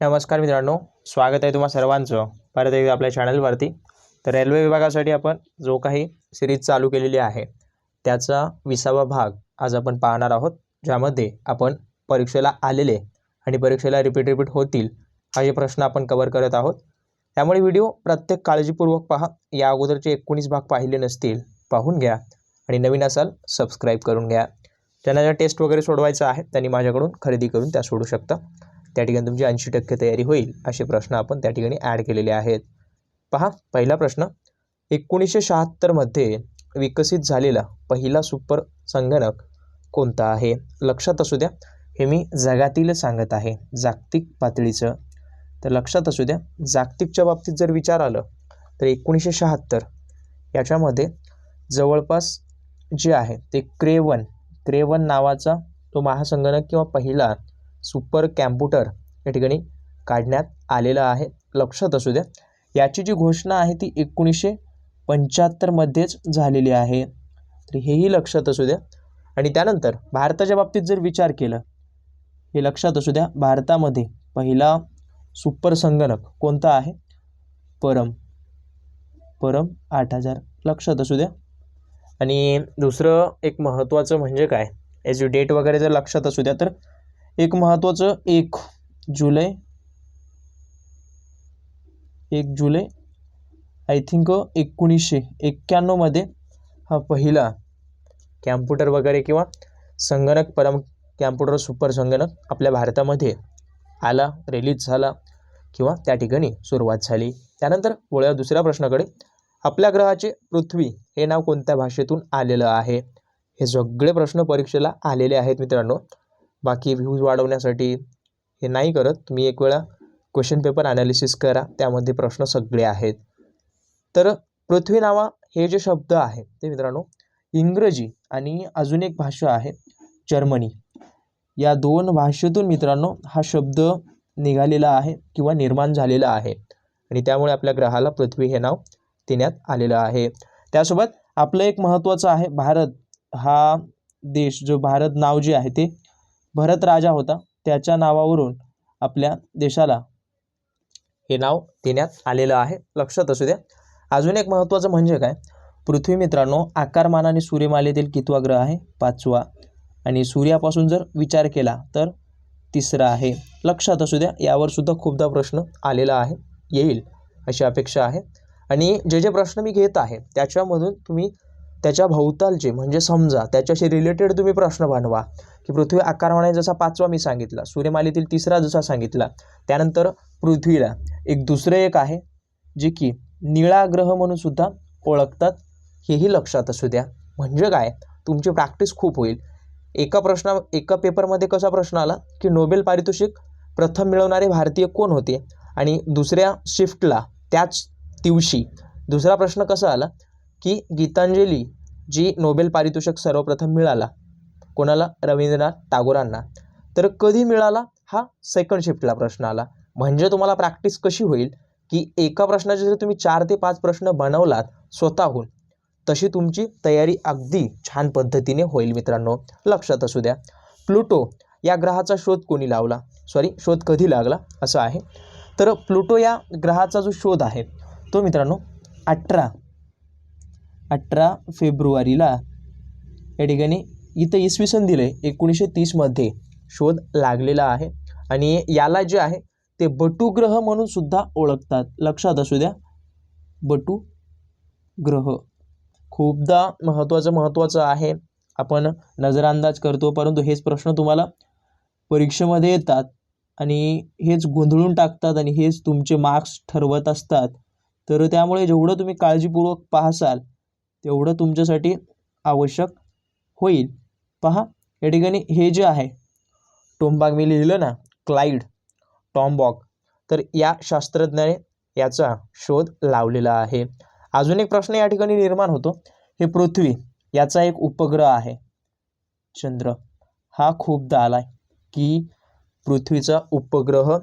नमस्कार मित्रांनो स्वागत आहे तुम्हा सर्वांचं. परत एकदा आपल्या चॅनलवरती. तर रेल्वे विभागासाठी आपण जो काही सिरीज चालू केलेली आहे त्याचा विसावा भाग आज आपण पाहणार आहोत ज्यामध्ये आपण परीक्षेला आलेले आणि परीक्षेला रिपीट रिपीट होतील असे प्रश्न आपण कवर करत आहोत. त्यामुळे व्हिडिओ प्रत्येक काळजीपूर्वक पहा. या अगोदरचे एकोणीस भाग पाहिले नसतील पाहून घ्या आणि नवीन असाल सबस्क्राईब करून घ्या. ज्यांना ज्या टेस्ट वगैरे सोडवायचं आहे त्यांनी माझ्याकडून खरेदी करून त्या सोडू शकता. त्या ठिकाणी तुमची ऐंशी टक्के तयारी होईल असे प्रश्न आपण त्या ठिकाणी ॲड केलेले आहेत. पहा पहिला प्रश्न. एकोणीसशे शहात्तरमध्ये विकसित झालेला पहिला सुपर संगणक कोणता आहे? लक्षात असू द्या हे मी जगातील सांगत आहे जागतिक पातळीचं. तर लक्षात असू द्या जागतिकच्या बाबतीत जर विचार आलं तर एकोणीसशे शहात्तर याच्यामध्ये जवळपास जे आहे ते क्रेवन क्रेवन नावाचा तो महासंगणक किंवा पहिला सुपर कॅम्प्युटर या ठिकाणी काढण्यात आलेलं आहे. लक्षात असू द्या. याची जी घोषणा आहे ती एकोणीसशे पंच्याहत्तरमध्येच झालेली आहे. तर हेही लक्षात असू द्या. आणि त्यानंतर भारताच्या बाबतीत जर विचार केला हे लक्षात असू द्या भारतामध्ये पहिला सुपर संगणक कोणता आहे? परम. परम आठ हजार. लक्षात असू द्या. आणि दुसरं एक महत्त्वाचं म्हणजे काय? याची डेट वगैरे जर लक्षात असू द्या तर एक महत्त्वाचं एक जुलै. एक जुलै. आय थिंक एकोणीसशे एक्क्याण्णवमध्ये हा पहिला कॅम्प्युटर वगैरे किंवा संगणक परम कॅम्प्युटर सुपर संगणक आपल्या भारतामध्ये आला रिलीज झाला किंवा त्या ठिकाणी सुरुवात झाली. त्यानंतर वळूया दुसऱ्या प्रश्नाकडे. आपल्या ग्रहाचे पृथ्वी हे नाव कोणत्या भाषेतून आलेलं आहे? हे सगळे प्रश्न परीक्षेला आलेले आहेत मित्रांनो. बाकी व्ह्यूज वाढवण्यासाठी हे नाही करत. तुम्ही एक वेळा क्वेश्चन पेपर ॲनालिसिस करा. त्यामध्ये प्रश्न सगळे आहेत. तर पृथ्वी नावा हे जे शब्द आहे ते मित्रांनो इंग्रजी आणि अजून एक भाषा आहे जर्मनी. या दोन भाषेतून मित्रांनो हा शब्द निघालेला आहे किंवा निर्माण झालेला आहे. आणि त्यामुळे आपल्या ग्रहाला पृथ्वी हे नाव देण्यात आलेलं आहे. त्यासोबत आपलं एक महत्त्वाचं आहे भारत. हा देश जो भारत नाव जे आहे ते भरत राजा होता. त्याच्या नावावरून आपल्या देशाला हे नाव देण्यात आलेलं आहे. लक्षात असू द्या. अजून एक महत्त्वाचं म्हणजे काय? पृथ्वी मित्रांनो आकारमानाने सूर्यमालेतील कितवा ग्रह आहे. पाचवा. आणि सूर्यापासून जर विचार केला तर तिसरा आहे. लक्षात असू द्या यावर सुद्धा खूपदा प्रश्न आलेला आहे. येईल अशी अपेक्षा आहे. आणि जे जे प्रश्न मी घेत आहे त्याच्यामधून तुम्ही त्याच्या भोवतालचे म्हणजे समजा त्याच्याशी रिलेटेड तुम्ही प्रश्न बनवा. की पृथ्वी आकारमाने जसा पाचवा मी सांगितला सूर्यमालेतील तिसरा जसा सांगितला त्यानंतर पृथ्वीला एक दुसरे एक आहे जे की निळा ग्रह म्हणून सुद्धा ओळखतात. हेही लक्षात असू द्या. म्हणजे काय? तुमची प्रॅक्टिस खूप होईल. एका प्रश्ना एका पेपरमध्ये कसा प्रश्न आला? की नोबेल पारितोषिक प्रथम मिळवणारे भारतीय कोण होते? आणि दुसऱ्या शिफ्टला त्याच दिवशी दुसरा प्रश्न कसा आला? की गीतांजली जी नोबेल पारितोषिक सर्वप्रथम मिळाला. कोणाला? रवींद्रनाथ टागोरांना. तर कधी मिळाला? हा सेकंड शिफ्टला प्रश्न आला. म्हणजे तुम्हाला प्रॅक्टिस कशी होईल? की एका प्रश्नाचे जर तुम्ही चार ते पाच प्रश्न बनवलात स्वतःहून तशी तुमची तयारी अगदी छान पद्धतीने होईल मित्रांनो. लक्षात असू द्या. प्लुटो या ग्रहाचा शोध कोणी लावला? सॉरी शोध कधी लागला? असं आहे. तर प्लुटो या ग्रहाचा जो शोध आहे तो मित्रांनो अठरा अठरा फेब्रुवारीला. या ठिकाणी इथं इसवी सन दिलं आहे एकोणीसशे तीसमध्ये शोध लागलेला आहे. आणि याला जे आहे ते बटू ग्रह म्हणून सुद्धा ओळखतात. लक्षात असू द्या बटू ग्रह. खूपदा महत्त्वाचं महत्त्वाचं आहे. आपण नजरअंदाज करतो परंतु हेच प्रश्न तुम्हाला परीक्षेमध्ये येतात आणि हेच गोंधळून टाकतात आणि हेच तुमचे मार्क्स ठरवत असतात. तर त्यामुळे जेवढं तुम्ही काळजीपूर्वक पाहसाल तेवढं तुमच्यासाठी आवश्यक होईल. पहा या ठिकाणी हे जे आहे टोमबाग मी लिहिलं ना क्लाइड टॉम्बॉक तर या शास्त्रज्ञाने याचा शोध लावलेला आहे. अजून एक प्रश्न या ठिकाणी निर्माण होतो. हे पृथ्वी याचा एक उपग्रह आहे. चंद्र हा खूपदा आला आहे की पृथ्वीचा उपग्रह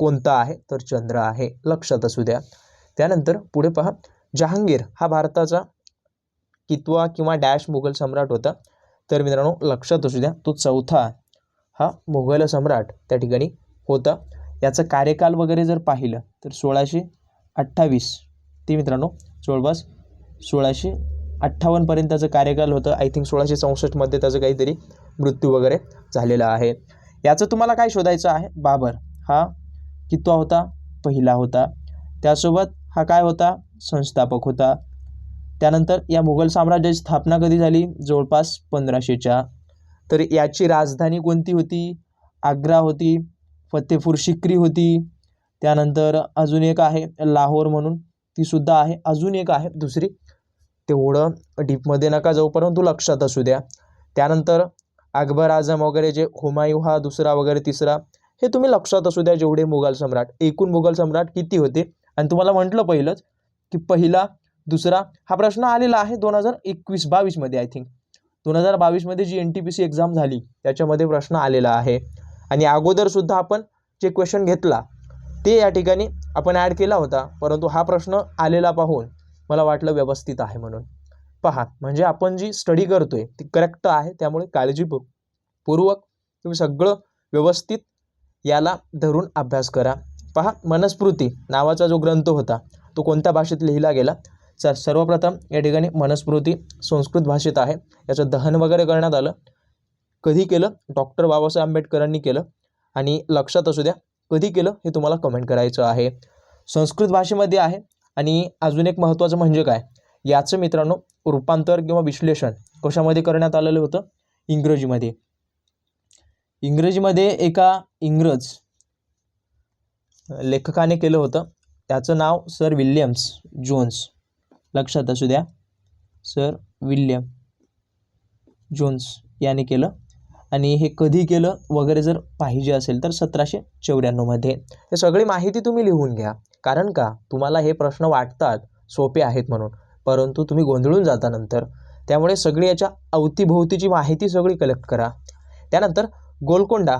कोणता आहे? तर चंद्र आहे. लक्षात असू द्या. त्यानंतर पुढे पहा जहांगीर हा भारताचा कितवा किंवा डॅश मुघल सम्राट होता. तर मित्रांनो लक्षात असू द्या तो चौथा हा मुघल सम्राट त्या ठिकाणी होता. याचं कार्यकाल वगैरे जर पाहिलं तर सोळाशे अठ्ठावीस. ते मित्रांनो जवळपास सोळाशे अठ्ठावन्नपर्यंत त्याचं कार्यकाल होतं. आय थिंक सोळाशे चौसष्टमध्ये त्याचं काहीतरी मृत्यू वगैरे झालेला आहे. याचं तुम्हाला काय शोधायचं आहे? बाबर हा कितवा होता? पहिला होता. त्यासोबत हा काय होता? संस्थापक होता. त्यानंतर या मुघल साम्राज्याची स्थापना कधी झाली? जवळपास पंधराशेच्या. तर याची राजधानी कोणती होती? आग्रा होती फतेपूर शिक्री होती त्यानंतर अजून एक आहे लाहोर म्हणून. तीसुद्धा आहे अजून एक आहे दुसरी. तेवढं डीपमध्ये नका जाऊ परंतु लक्षात असू द्या. त्यानंतर अकबर आझम वगैरे जे हुमायू हा दुसरा वगैरे तिसरा हे तुम्ही लक्षात असू द्या जेवढे मुघल सम्राट. एकूण मुघल सम्राट किती होते? आणि तुम्हाला म्हटलं पहिलंच की पहिला दुसरा हा प्रश्न आलेला आहे दोन हजार एकवीस बावीसमध्ये आय थिंक दोन हजार बावीसमध्ये जी N T P C exam झाली त्याच्यामध्ये प्रश्न आलेला आहे. आणि अगोदरसुद्धा आपण जे क्वेश्चन घेतला ते या ठिकाणी आपण ॲड केला होता. परंतु हा प्रश्न आलेला पाहून मला वाटलं व्यवस्थित आहे म्हणून. पहा म्हणजे आपण जी स्टडी करतोय ती करेक्ट आहे त्यामुळे काळजीपू पूर्वक तुम्ही सगळं व्यवस्थित याला धरून अभ्यास करा. पहा मनस्मृती नावाचा जो ग्रंथ होता तो कोणत्या भाषेत लिहिला गेला? सर सर्वप्रथम या ठिकाणी मनस्मृती संस्कृत भाषेत आहे. याचं दहन वगैरे करण्यात आलं. कधी केलं? डॉक्टर बाबासाहेब आंबेडकरांनी केलं. आणि लक्षात असू द्या कधी केलं हे तुम्हाला कमेंट करायचं आहे. संस्कृत भाषेमध्ये आहे. आणि अजून एक महत्त्वाचं म्हणजे काय? याचं मित्रांनो रूपांतर किंवा विश्लेषण कशामध्ये करण्यात आलेलं होतं? इंग्रजीमध्ये. इंग्रजीमध्ये एका इंग्रज लेखकाने केलं होतं. त्याचं नाव सर विल्यम्स जोन्स. लक्षात असू द्या. सर विल्यम जोन्स याने केलं. आणि हे कधी केलं वगैरे जर पाहिजे असेल तर सतराशे चौऱ्याण्णवमध्ये हे सगळी माहिती तुम्ही लिहून घ्या. कारण का? तुम्हाला हे प्रश्न वाटतात सोपे आहेत म्हणून. परंतु तुम्ही गोंधळून जाता नंतर. त्यामुळे सगळी याच्या अवतीभोवतीची माहिती सगळी कलेक्ट करा. त्यानंतर गोलकोंडा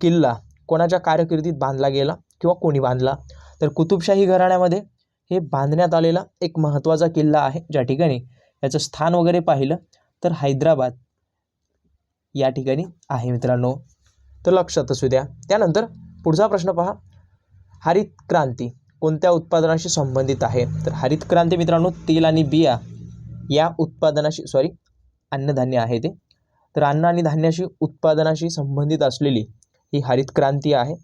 किल्ला कोणाच्या कारकिर्दीत बांधला गेला किंवा कोणी बांधला? तर कुतुबशाही घराण्यामध्ये हे बांधण्यात आलेला एक महत्त्वाचा किल्ला आहे ज्या ठिकाणी याचं स्थान वगैरे पाहिलं तर हैदराबाद या ठिकाणी आहे मित्रांनो. तर लक्षात असू द्या. त्यानंतर पुढचा प्रश्न पहा. हरित क्रांती कोणत्या उत्पादनाशी संबंधित आहे? तर हरित क्रांती मित्रांनो तेल आणि बिया या उत्पादनाशी सॉरी अन्नधान्य आहे ते. तर अन्न आणि धान्याशी उत्पादनाशी संबंधित असलेली ही हरित क्रांती आहे.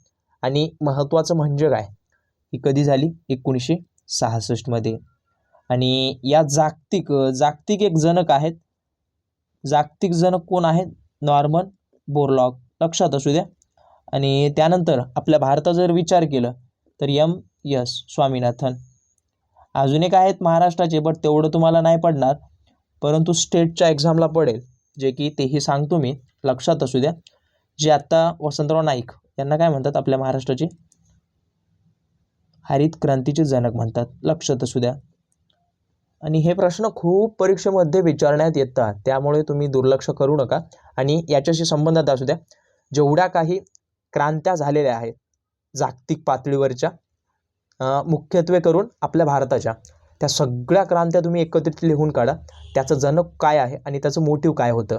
आणि महत्त्वाचं म्हणजे काय? ही कधी झाली? एकोणीसशे सहासष्टमध्ये आणि या जागतिक जागतिक एक जनक आहेत. जागतिक जनक कोण आहेत? नॉर्मन बोरलॉग लक्षात असू द्या. आणि त्यानंतर आपल्या भारताचा जर विचार केलं तर यम यस स्वामीनाथन. अजून एक आहेत महाराष्ट्राचे बट तेवढं तुम्हाला नाही पडणार. परंतु स्टेटच्या एक्झामला पडेल जे की तेही सांगतो मी. लक्षात असू द्या. जे आत्ता वसंतराव नाईक यांना काय म्हणतात आपल्या महाराष्ट्राचे? हरित क्रांतीचे जनक म्हणतात. लक्षात असू द्या. आणि हे प्रश्न खूप परीक्षेमध्ये विचारण्यात येतात. त्यामुळे तुम्ही दुर्लक्ष करू नका. आणि याच्याशी संबंधात असू द्या. जेवढ्या काही क्रांत्या झालेल्या आहेत जागतिक पातळीवरच्या मुख्यत्वे करून आपल्या भारताच्या त्या सगळ्या क्रांत्या तुम्ही एकत्रित लिहून काढा. त्याचं जनक काय आहे आणि त्याचं मोटिव काय होतं?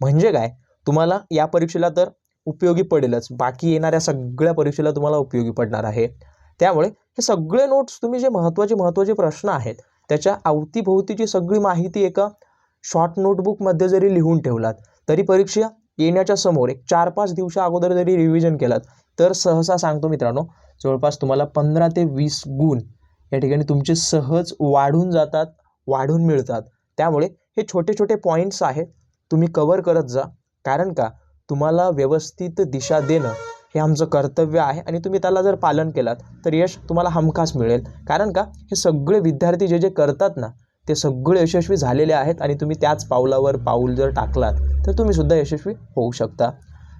म्हणजे काय? तुम्हाला या परीक्षेला तर उपयोगी पडेलच. बाकी येणाऱ्या सगळ्या परीक्षेला तुम्हाला उपयोगी पडणार आहे. त्यामुळे हे सगळे नोट्स तुम्ही जे महत्त्वाचे महत्त्वाचे प्रश्न आहेत त्याच्या अवतीभोवतीची सगळी माहिती एका शॉर्ट नोटबुकमध्ये जरी लिहून ठेवलात तरी परीक्षा येण्याच्या समोर एक चार पाच दिवसा अगोदर जरी रिव्हिजन केलात तर सहसा सांगतो मित्रांनो जवळपास तुम्हाला पंधरा ते वीस गुण या ठिकाणी तुमचे सहज वाढून जातात वाढून मिळतात. त्यामुळे हे छोटे छोटे पॉईंट्स आहेत तुम्ही कवर करत जा. कारण का? तुम्हाला व्यवस्थित दिशा देणं हे आमचं कर्तव्य आहे आणि तुम्ही त्याला जर पालन केलात तर यश तुम्हाला हमखास मिळेल. कारण का? हे सगळे विद्यार्थी जे जे करतात ना ते सगळे यशस्वी झालेले आहेत आणि तुम्ही त्याच पावलावर पाऊल जर टाकलात तर तुम्ही सुद्धा यशस्वी होऊ शकता.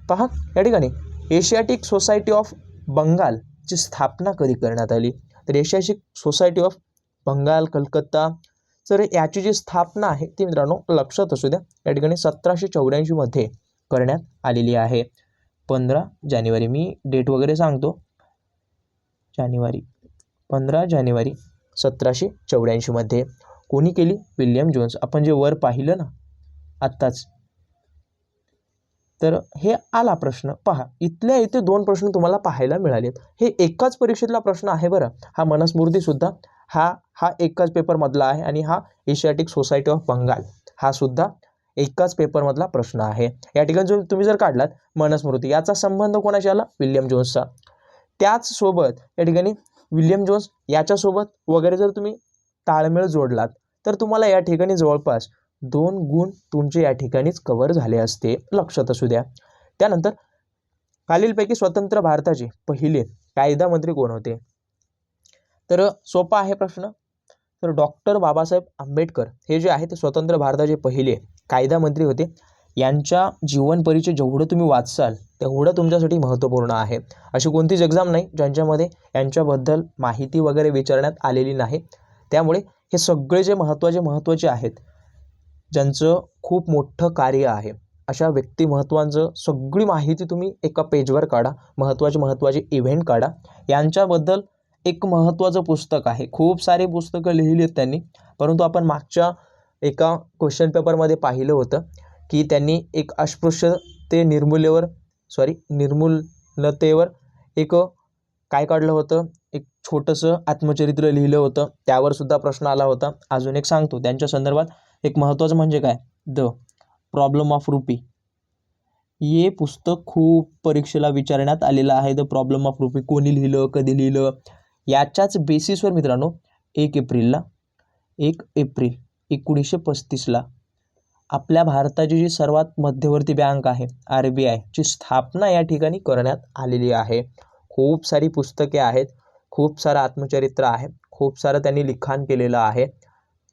पहा या ठिकाणी एशियाटिक सोसायटी ऑफ बंगालची स्थापना कधी करण्यात आली? तर Asiatic society of Bengal Calcutta. तर याची जी स्थापना आहे ती मित्रांनो लक्षात असू द्या या ठिकाणी सतराशे चौऱ्याऐंशीमध्ये करण्यात आलेली आहे. पंधरा जानेवारी. मी डेट वगैरे सांगतो. जानेवारी. पंधरा जानेवारी सतराशे चौऱ्याऐंशीमध्ये कोणी केली? William Jones. आपण जे वर पाहिलं ना आत्ताच. तर हे आला प्रश्न. पहा इथल्या इथे दोन प्रश्न तुम्हाला पाहायला मिळालेत. हे एकाच परीक्षेतला प्रश्न आहे बरं. हा मनस्मृतीसुद्धा हा हा एकाच पेपरमधला आहे आणि हा एशियाटिक सोसायटी ऑफ बंगाल हा सुद्धा एकाच पेपरमधला प्रश्न आहे. या ठिकाणी जो तुम्ही जर काढलात मनस्मृती याचा संबंध कोणाशी आला? विल्यम जोन्सचा. त्याचसोबत या ठिकाणी विल्यम जोन्स याच्यासोबत वगैरे जर तुम्ही ताळमेळ जोडलात तर तुम्हाला या ठिकाणी जवळपास दोन गुण तुमचे या ठिकाणीच कव्हर झाले असते. लक्षात असू द्या. त्यानंतर खालीलपैकी स्वतंत्र भारताचे पहिले कायदा मंत्री कोण होते? तर सोपा आहे प्रश्न. तर डॉक्टर बाबासाहेब आंबेडकर हे जे आहे ते स्वतंत्र भारताचे पहिले कायदा मंत्री होते. यांच्या जीवनपरीचे जेवढं तुम्ही वाचाल तेवढं तुमच्यासाठी महत्त्वपूर्ण आहे. अशी कोणतीच एक्झाम नाही ज्यांच्यामध्ये यांच्याबद्दल माहिती वगैरे विचारण्यात आलेली नाही. त्यामुळे हे सगळे जे महत्त्वाचे महत्त्वाचे आहेत ज्यांचं खूप मोठं कार्य आहे अशा व्यक्तिमत्वांचं सगळी माहिती तुम्ही एका पेजवर काढा महत्त्वाचे महत्त्वाचे इव्हेंट काढा. यांच्याबद्दल एक महत्त्वाचं पुस्तक आहे. खूप सारी पुस्तकं लिहिली आहेत त्यांनी परंतु आपण मागच्या एका क्वेश्चन पेपरमध्ये पाहिलं होतं की त्यांनी एक अस्पृश्य ते निर्मूलेवर सॉरी निर्मूलतेवर एक काय काढलं होतं? एक छोटंसं आत्मचरित्र लिहिलं होतं. त्यावरसुद्धा प्रश्न आला होता. अजून एक सांगतो. त्यांच्या संदर्भात एक महत्त्वाचं म्हणजे काय? द प्रॉब्लेम ऑफ रुपी हे पुस्तक खूप परीक्षेला विचारण्यात आलेलं आहे. द प्रॉब्लेम ऑफ रुपी कोणी लिहिलं? कधी लिहिलं? याच्याच बेसिसवर मित्रांनो एक एप्रिलला एक एप्रिल. एकोणीसशे पस्तीसला आपल्या भारताची जी सर्वात मध्यवर्ती बँक आहे आर बी आयची स्थापना या ठिकाणी करण्यात आलेली आहे. खूप सारी पुस्तके आहेत खूप सारं आत्मचरित्र आहे खूप सारं त्यांनी लिखाण केलेलं आहे.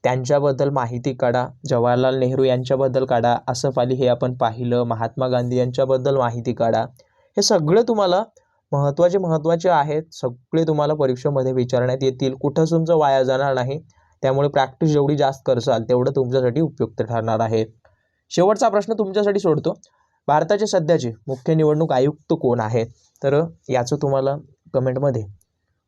त्यांच्याबद्दल माहिती काढा जवाहरलाल नेहरू यांच्याबद्दल काढा असफ अली हे आपण पाहिलं महात्मा गांधी यांच्याबद्दल माहिती काढा. हे सगळं तुम्हाला महत्त्वाचे महत्त्वाचे आहेत सगळे तुम्हाला परीक्षेमध्ये विचारण्यात येतील. कुठंच तुमचं वाया जाणार नाही त्यामुळे प्रॅक्टिस जेवढी जास्त करसाल तेवढं तुमच्यासाठी उपयुक्त ठरणार आहे. शेवटचा प्रश्न तुमच्यासाठी सोडतो. भारताचे सध्याचे मुख्य निवडणूक आयुक्त कोण आहेत तर याचं तुम्हाला कमेंटमध्ये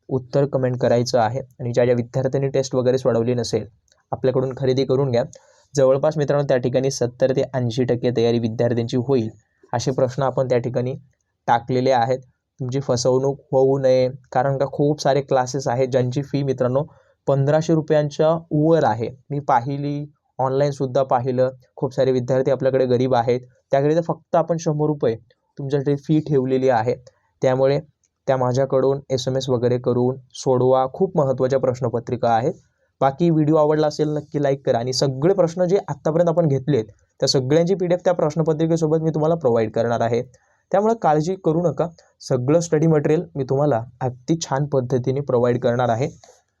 उत्तर कमेंट करायचं आहे. आणि ज्या ज्या विद्यार्थ्यांनी टेस्ट वगैरे सोडवली नसेल आपल्याकडून खरेदी करून घ्या. जवळपास मित्रांनो त्या ठिकाणी सत्तर ते ऐंशी टक्के तयारी विद्यार्थ्यांची होईल असे प्रश्न आपण त्या ठिकाणी टाकलेले आहेत. तुमची फसवणूक होऊ नये कारण का खूप सारे क्लासेस आहेत ज्यांची फी मित्रांनो पंधराशे रुपयांच्या वर आहे. मी पाहिली ऑनलाईनसुद्धा पाहिलं. खूप सारे विद्यार्थी आपल्याकडे गरीब आहेत. त्याकरिता फक्त आपण शंभर रुपये तुमच्यासाठी फी ठेवलेली आहे. त्यामुळे त्या माझ्याकडून एस एम एस वगैरे करून सोडवा. खूप महत्त्वाच्या प्रश्नपत्रिका आहेत. बाकी व्हिडिओ आवडला असेल नक्की लाईक करा. आणि सगळे प्रश्न जे आत्तापर्यंत आपण घेतलेत त्या सगळ्यांची पी डी एफ त्या प्रश्नपत्रिकेसोबत मी तुम्हाला प्रोव्हाइड करणार आहे. त्यामुळे काळजी करू नका. सगळं स्टडी मटेरियल मी तुम्हाला अगदी छान पद्धतीने प्रोव्हाइड करणार आहे.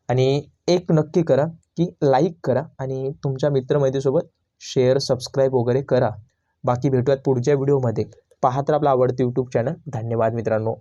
आणि एक नक्की करा की लाईक करा आणि तुमच्या मित्रमैत्रीसोबत शेअर सबस्क्राईब वगैरे करा. बाकी भेटूयात पुढच्या व्हिडिओमध्ये पाहत आपला आवडतं यूट्यूब चॅनल धन्यवाद मित्रांनो.